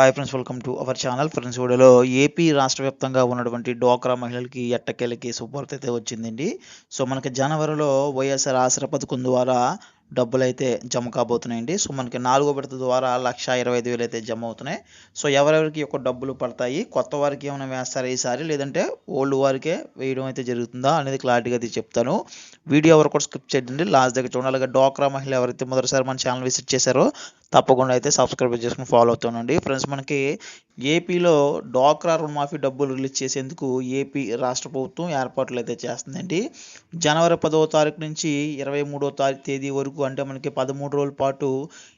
Hi friends welcome to our channel friends వీడియోలో AP రాష్ట్ర వ్యాప్తంగా ఉన్నటువంటి డోక్రా మహిళలకి ఎట్టకేలకి శుభవార్త అయితే వచ్చిందండి. సో మనకి జనవరిలో వైఎస్ఆర్ ఆసరా పథకం ద్వారా డబ్బులు అయితే జమ కాబోతున్నాయండి. సో మనకి నాలుగో విడత ద్వారా లక్ష ఇరవై ఐదు వేలు అయితే జమ అవుతున్నాయి. సో ఎవరెవరికి యొక్క డబ్బులు పడతాయి కొత్త వారికి ఏమైనా వేస్తారా ఈసారి? లేదంటే ఓల్డ్ వారికే వేయడం అయితే జరుగుతుందా అనేది క్లారిటీగా అయితే చెప్తాను. వీడియో ఎవరు కూడా స్కిప్ చేయండి లాస్ట్ దగ్గర చూడండి. అలాగే డోక్రా మహిళ ఎవరైతే మొదటిసారి మన ఛానల్ విజిట్ చేశారో తప్పకుండా అయితే సబ్స్క్రైబ్ చేసుకుని ఫాలో అవుతానండి ఫ్రెండ్స్ మనకి ఏపీలో డోక్రా రుణమాఫీ డబ్బులు రిలీజ్ చేసేందుకు ఏపీ రాష్ట్ర ప్రభుత్వం ఏర్పాట్లు అయితే చేస్తుందండి. జనవరి పదవ తారీఖు నుంచి ఇరవై మూడో తారీఖు తేదీ వరకు అంటే మనకి పదమూడు రోజుల పాటు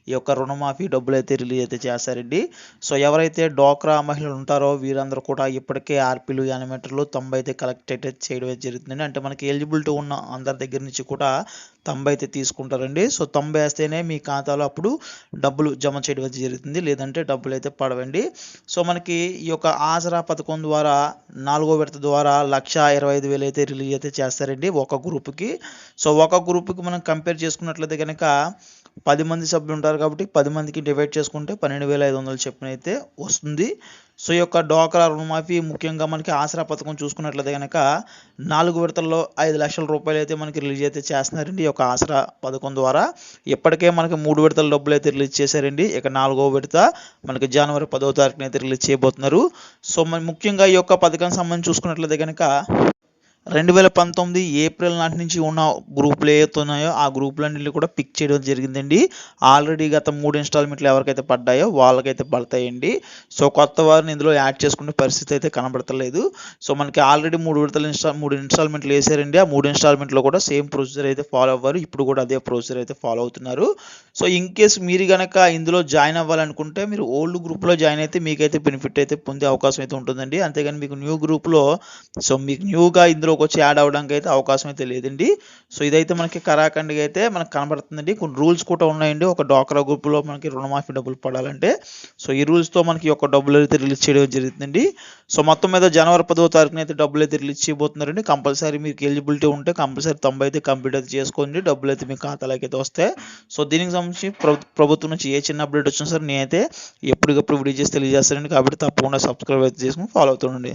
ఈ యొక్క రుణమాఫీ డబ్బులు అయితే రిలీజ్ అయితే చేస్తారండి. సో ఎవరైతే డోక్రా మహిళలు ఉంటారో వీరందరూ కూడా ఇప్పటికే ఆర్పీలు యానిమేటర్లు తొంభై అయితే కలెక్ట్ అయితే చేయడం జరుగుతుందండి. అంటే మనకి ఎలిజిబిలిటీ ఉన్న అందరి దగ్గర నుంచి కూడా తొంభై అయితే తీసుకుంటారండి. సో తొంభై వేస్తేనే మీ ఖాతాలో అప్పుడు డబ్బులు జమ చేయడం జరుగుతుంది. లేదంటే డబ్బులు అయితే పడవండి. సో మనకి ఈ యొక్క ఆసరా పథకం ద్వారా నాలుగో విడత ద్వారా లక్ష ఇరవై ఐదు వేలు అయితే రిలీజ్ అయితే చేస్తారండి ఒక గ్రూప్కి. సో ఒక గ్రూప్కి మనం కంపేర్ చేసుకున్నట్లయితే కనుక పది మంది సభ్యులు ఉంటారు కాబట్టి పది మందికి డివైడ్ చేసుకుంటే పన్నెండు వేల ఐదు వందలు చెప్పిన అయితే వస్తుంది. సో ఈ యొక్క డోక్రా రుణమాఫీ ముఖ్యంగా మనకి ఆసరా పథకం చూసుకున్నట్లయితే కనుక నాలుగు విడతల్లో ఐదు లక్షల రూపాయలు అయితే మనకి రిలీజ్ అయితే చేస్తున్నారండి ఈ యొక్క ఆసరా పథకం ద్వారా. ఇప్పటికే మనకి మూడు విడతల డబ్బులు అయితే రిలీజ్ చేశారండి. ఇక నాలుగో విడత మనకి జనవరి పదో తారీఖున అయితే రిలీజ్ చేయబోతున్నారు. సో మరి ముఖ్యంగా ఈ యొక్క పథకానికి సంబంధించి చూసుకున్నట్లయితే కనుక రెండు వేల పంతొమ్మిది ఏప్రిల్ నాటి నుంచి ఉన్న గ్రూపులు ఏవైతే ఉన్నాయో ఆ గ్రూపులన్నింటినీ కూడా పిక్ చేయడం జరిగిందండి. ఆల్రెడీ గత మూడు ఇన్స్టాల్మెంట్లు ఎవరికైతే పడ్డాయో వాళ్ళకైతే పడతాయండి. సో కొత్త వారిని ఇందులో యాడ్ చేసుకునే పరిస్థితి అయితే కనబడతలేదు. సో మనకి ఆల్రెడీ మూడు విడతలు ఇన్స్టా మూడు ఇన్స్టాల్మెంట్లు వేసారండి. ఆ మూడు ఇన్స్టాల్మెంట్లో కూడా సేమ్ ప్రొసీజర్ అయితే ఫాలో అవ్వారు. ఇప్పుడు కూడా అదే ప్రొసీజర్ అయితే ఫాలో అవుతున్నారు. సో ఇన్ కేస్ మీరు కనుక ఇందులో జాయిన్ అవ్వాలనుకుంటే మీరు ఓల్డ్ గ్రూప్లో జాయిన్ అయితే మీకైతే బెనిఫిట్ అయితే పొందే అవకాశం అయితే ఉంటుందండి. అంతేగాని మీకు న్యూ గ్రూప్లో సో మీకు న్యూగా ఇందులో ఇందులోకి వచ్చి యాడ్ అవ్వడానికి అయితే అవకాశం అయితే లేదండి సో ఇదైతే మనకి కరాఖండ్గా అయితే మనకు కనబడుతుందండి. కొన్ని రూల్స్ కూడా ఉన్నాయండి. ఒక డోక్రా గ్రూప్లో మనకి రుణమాఫీ డబ్బులు పడాలంటే. సో ఈ రూల్స్తో మనకి ఒక డబ్బులు అయితే రిలీజ్ చేయడం జరుగుతుందండి. సో మొత్తం మీద జనవరి పదో తారీఖున అయితే డబ్బులు అయితే రిలీజ్ చేయబోతున్నారండి. కంపల్సరీ మీకు ఎలిజిబిలిటీ ఉంటే కంపల్సరీ తొంభై అయితే కంప్లీట్ అయితే చేసుకోండి. డబ్బులు అయితే మీ ఖాతాలోకి అయితే వస్తాయి. సో దీనికి సంబంధించి ప్రభుత్వం నుంచి ఏ చిన్న అప్డేట్ వచ్చినా సరే నేనైతే ఎప్పటికప్పుడు వీడియో చేసి తెలియజేస్తానండి. కాబట్టి తప్పకుండా సబ్స్క్రైబ్ అయితే చేసుకుని ఫాలో అవుతుండండి.